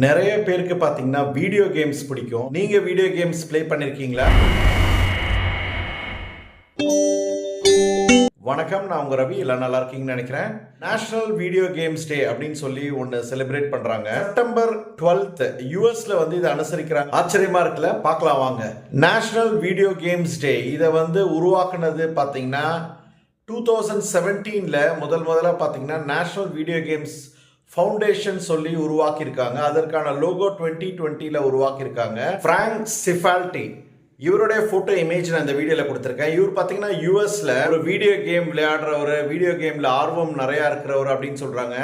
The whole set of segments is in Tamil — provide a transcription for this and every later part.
நிறைய பேருக்கு பார்த்தீங்கன்னா வீடியோ கேம்ஸ் பிடிக்கும். நீங்க வீடியோ கேம்ஸ் ப்ளே பண்ணிருக்கீங்களா? வணக்கம் நான் உங்க ரவி. எல்லாம் நல்லா இருக்கீங்கன்னு நினைக்கிறேன். நேஷனல் வீடியோ கேம்ஸ் டே அப்படின்னு சொல்லி ஒன்று செலிப்ரேட் பண்றாங்க. செப்டம்பர் டுவெல்த் யூஎஸ்ல வந்து இதை அனுசரிக்கிறாங்க. ஆச்சரியமா இருக்குல்ல? பார்க்கலாம் வாங்க. நேஷனல் வீடியோ கேம்ஸ் டே இதை வந்து உருவாக்குனது பார்த்தீங்கன்னா டூ தௌசண்ட் செவன்டீனில் முதல் முதல்ல பார்த்தீங்கன்னா நேஷனல் வீடியோ கேம்ஸ் ஃபவுண்டேஷன் சொல்லி உருவாக்கியிருக்காங்க. அதற்கான லோகோ டுவெண்ட்டி டுவெண்ட்டியில் உருவாக்கியிருக்காங்க. ஃப்ராங்க் சிஃபால்டி இவருடைய ஃபோட்டோ இமேஜ் நான் இந்த வீடியோவில் கொடுத்துருக்கேன். இவர் பார்த்தீங்கன்னா யூஎஸில் ஒரு வீடியோ கேம் விளையாடுறவர் வீடியோ கேமில் ஆர்வம் நிறையா இருக்கிறவர் அப்படின்னு சொல்கிறாங்க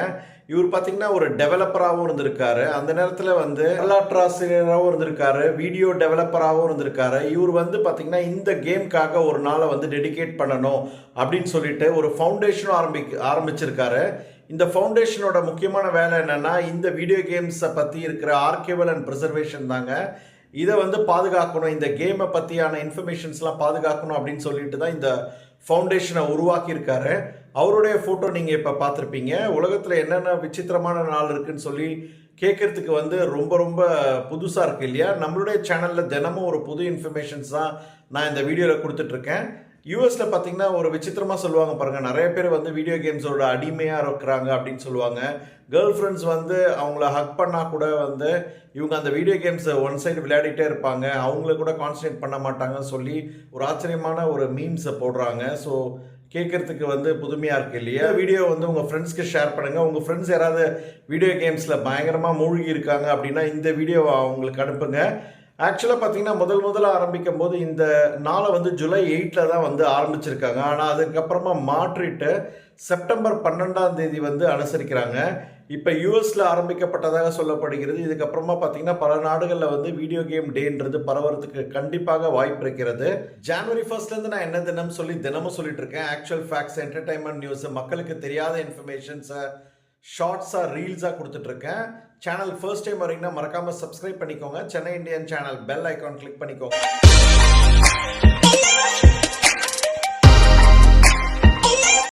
இவர் பார்த்தீங்கன்னா ஒரு டெவலப்பராகவும் இருந்திருக்காரு. அந்த நேரத்தில் வந்து வரலாற்றாசிரியராகவும் இருந்திருக்காரு. வீடியோ டெவலப்பராகவும் இருந்திருக்காரு. இவர் வந்து பார்த்தீங்கன்னா இந்த கேம்க்காக ஒரு நாளை வந்து டெடிகேட் பண்ணணும் அப்படின்னு சொல்லிட்டு ஒரு ஃபவுண்டேஷனும் ஆரம்பி ஆரம்பிச்சிருக்காரு. இந்த ஃபவுண்டேஷனோட முக்கியமான வேலை என்னென்னா இந்த வீடியோ கேம்ஸை பற்றி இருக்கிற ஆர்கேவல் அண்ட் ப்ரிசர்வேஷன் தாங்க. இதை வந்து பாதுகாக்கணும். இந்த கேமை பற்றியான இன்ஃபர்மேஷன்ஸ்லாம் பாதுகாக்கணும் அப்படின்னு சொல்லிட்டு தான் இந்த ஃபவுண்டேஷனை உருவாக்கியிருக்காரு. அவருடைய ஃபோட்டோ நீங்கள் இப்போ பார்த்துருப்பீங்க. உலகத்தில் என்னென்ன விசித்திரமான நாள் இருக்குன்னு சொல்லி கேட்குறதுக்கு வந்து ரொம்ப ரொம்ப புதுசாக இருக்குது இல்லையா? நம்மளுடைய சேனலில் தினமும் ஒரு புது இன்ஃபர்மேஷன்ஸ் தான் நான் இந்த வீடியோவில் கொடுத்துட்ருக்கேன் யூஎஸ்ல பார்த்தீங்கன்னா ஒரு விசித்திரமாக சொல்லுவாங்க பாருங்க. நிறைய பேர் வந்து வீடியோ கேம்ஸோட அடிமையாக இருக்கிறாங்க அப்படின்னு சொல்லுவாங்க. கேர்ள் ஃப்ரெண்ட்ஸ் வந்து அவங்கள ஹக் பண்ணால் கூட வந்து இவங்க அந்த வீடியோ கேம்ஸை ஒன் சைடு விளையாடிட்டே இருப்பாங்க. அவங்கள கூட கான்சன்ட்ரேட் பண்ண மாட்டாங்கன்னு சொல்லி ஒரு ஆச்சரியமான ஒரு மீம்ஸை போடுறாங்க. ஸோ கேட்கறதுக்கு வந்து புதுமையாக இருக்குது இல்லையா? வீடியோ வந்து உங்கள் ஃப்ரெண்ட்ஸ்க்கு ஷேர் பண்ணுங்கள் உங்கள் ஃப்ரெண்ட்ஸ் யாராவது வீடியோ கேம்ஸில் பயங்கரமாக மூழ்கி இருக்காங்க அப்படின்னா இந்த வீடியோவை அவங்களுக்கு அனுப்புங்க. ஆக்சுவலாக பார்த்தீங்கன்னா முதல் முதல்ல ஆரம்பிக்கும் போது இந்த நாளை வந்து ஜூலை எயிட்டில் தான் வந்து ஆரம்பிச்சிருக்காங்க. ஆனால் அதுக்கப்புறமா மாற்றிட்டு செப்டம்பர் பன்னெண்டாம் தேதி வந்து அனுசரிக்கிறாங்க. இப்போ யூஎஸில் ஆரம்பிக்கப்பட்டதாக சொல்லப்படுகிறது. இதுக்கப்புறமா பார்த்தீங்கன்னா பல நாடுகளில் வந்து வீடியோ கேம் டேன்றது பரவறதுக்கு கண்டிப்பாக வாய்ப்பு இருக்கிறது. ஜனவரி ஃபர்ஸ்ட்லேருந்து நான் என்ன தினம் சொல்லி தினமும் சொல்லிட்டு இருக்கேன். ஆக்சுவல் ஃபேக்ட்ஸ் என்டர்டைன்மெண்ட் நியூஸ் மக்களுக்கு தெரியாத இன்ஃபர்மேஷன்ஸை ஷார்ட்ஸாக ரீல்ஸாக கொடுத்துட்ருக்கேன். சேனல் ஃபர்ஸ்ட் டைம் வரீங்கன்னா மறக்காமல் சப்ஸ்கிரைப் பண்ணிக்கோங்க. Chennai Indian channel bell icon click பண்ணிக்கோங்க.